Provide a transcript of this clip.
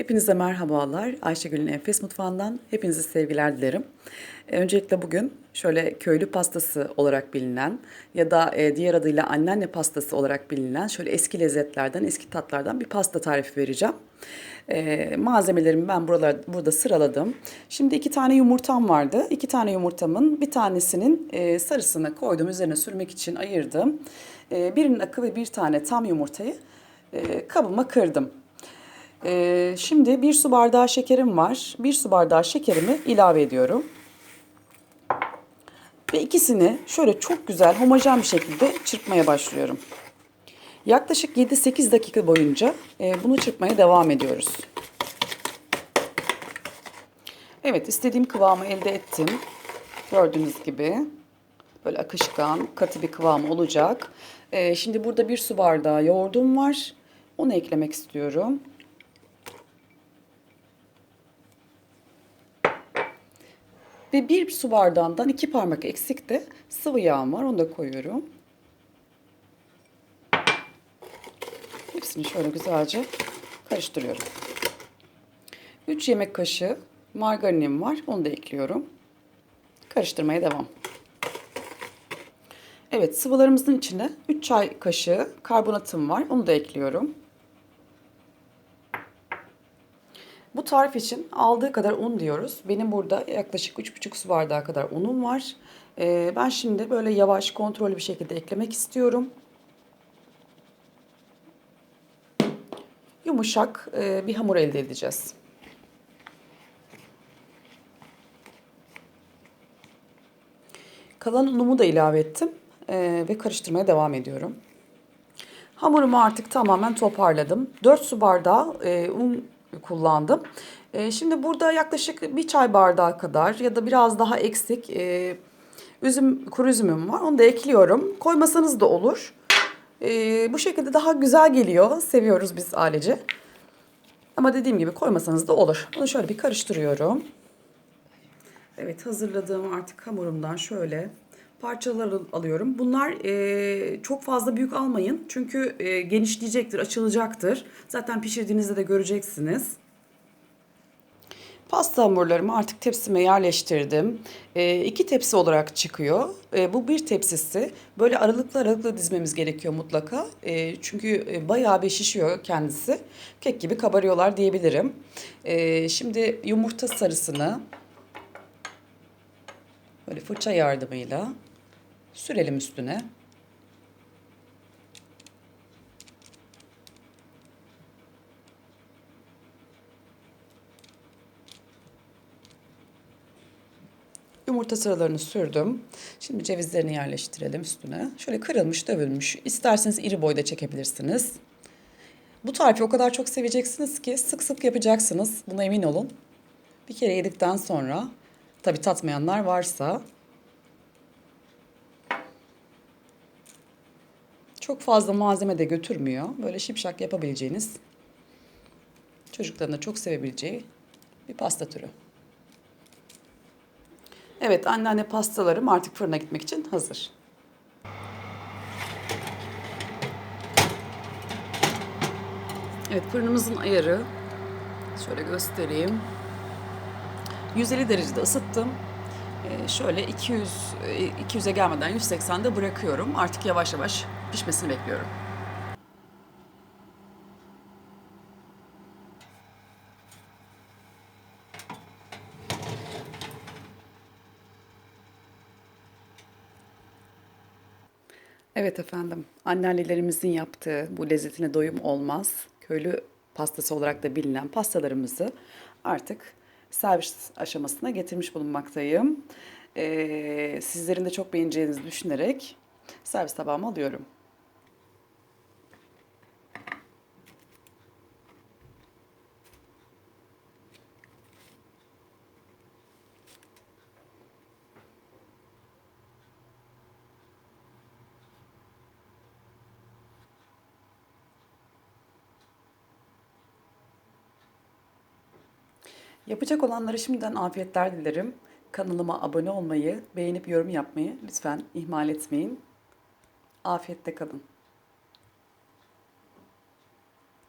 Hepinize merhabalar. Ayşegül'ün Enfes Mutfağı'ndan hepinize sevgiler dilerim. E, Öncelikle bugün şöyle köylü pastası olarak bilinen ya da e, diğer adıyla anneanne pastası olarak bilinen şöyle eski lezzetlerden, eski tatlardan bir pasta tarifi vereceğim. E, malzemelerimi ben buralar, burada sıraladım. Şimdi iki tane yumurtam vardı. İki tane yumurtamın bir tanesinin sarısını koydum, üzerine sürmek için ayırdım. Birinin akı ve bir tane tam yumurtayı kabıma kırdım. Ee, şimdi bir su bardağı şekerim var. Bir su bardağı şekerimi ilave ediyorum. Ve ikisini şöyle çok güzel homojen bir şekilde çırpmaya başlıyorum. Yaklaşık 7-8 dakika boyunca e, bunu çırpmaya devam ediyoruz. Evet istediğim kıvamı elde ettim. Gördüğünüz gibi böyle akışkan, katı bir kıvam olacak. Ee, şimdi burada bir su bardağı yoğurdum var. Onu eklemek istiyorum. Ve bir su bardağından iki parmak eksik de sıvı yağım var. Onu da koyuyorum. Hepsini şöyle güzelce karıştırıyorum. 3 yemek kaşığı margarinim var. Onu da ekliyorum. Karıştırmaya devam. Evet sıvılarımızın içine 3 çay kaşığı karbonatım var. Onu da ekliyorum. Bu tarif için aldığı kadar un diyoruz. Benim burada yaklaşık 3,5 su bardağı kadar unum var. Ee, ben şimdi böyle yavaş kontrollü bir şekilde eklemek istiyorum. Yumuşak e, bir hamur elde edeceğiz. Kalan unumu da ilave ettim e, ve karıştırmaya devam ediyorum. Hamurumu artık tamamen toparladım. 4 su bardağı e, un kullandım. E, şimdi burada yaklaşık bir çay bardağı kadar ya da biraz daha eksik e, üzüm kuru üzümüm var. Onu da ekliyorum. Koymasanız da olur. E, bu şekilde daha güzel geliyor. Seviyoruz biz ailece. Ama dediğim gibi koymasanız da olur. Bunu şöyle bir karıştırıyorum. Evet hazırladığım artık hamurumdan şöyle parçalar alıyorum. Bunlar e, çok fazla büyük almayın. Çünkü e, genişleyecektir, açılacaktır. Zaten pişirdiğinizde de göreceksiniz. Pasta hamurlarımı artık tepsime yerleştirdim. E, iki tepsi olarak çıkıyor. E, bu bir tepsisi. Böyle aralıklı aralıklı dizmemiz gerekiyor mutlaka. E, çünkü e, bayağı bir şişiyor kendisi. Kek gibi kabarıyorlar diyebilirim. E, şimdi yumurta sarısını böyle fırça yardımıyla sürelim üstüne. Yumurta sıralarını sürdüm. Şimdi cevizlerini yerleştirelim üstüne. Şöyle kırılmış, dövülmüş. İsterseniz iri boyda çekebilirsiniz. Bu tarifi o kadar çok seveceksiniz ki sık sık yapacaksınız. Buna emin olun. Bir kere yedikten sonra tabii tatmayanlar varsa çok fazla malzeme de götürmüyor. Böyle şipşak yapabileceğiniz, çocukların da çok sevebileceği bir pasta türü. Evet, anneanne pastalarım artık fırına gitmek için hazır. Evet, fırınımızın ayarı şöyle göstereyim. 150 derecede ısıttım. Ee, şöyle 200 e, 200'e gelmeden 180'de bırakıyorum. Artık yavaş yavaş pişmesini bekliyorum. Evet efendim, anneannelerimizin yaptığı bu lezzetine doyum olmaz. Köylü pastası olarak da bilinen pastalarımızı artık servis aşamasına getirmiş bulunmaktayım. Ee, sizlerin de çok beğeneceğinizi düşünerek servis tabağıma alıyorum. Yapacak olanlara şimdiden afiyetler dilerim. Kanalıma abone olmayı, beğenip yorum yapmayı lütfen ihmal etmeyin. Afiyette kalın.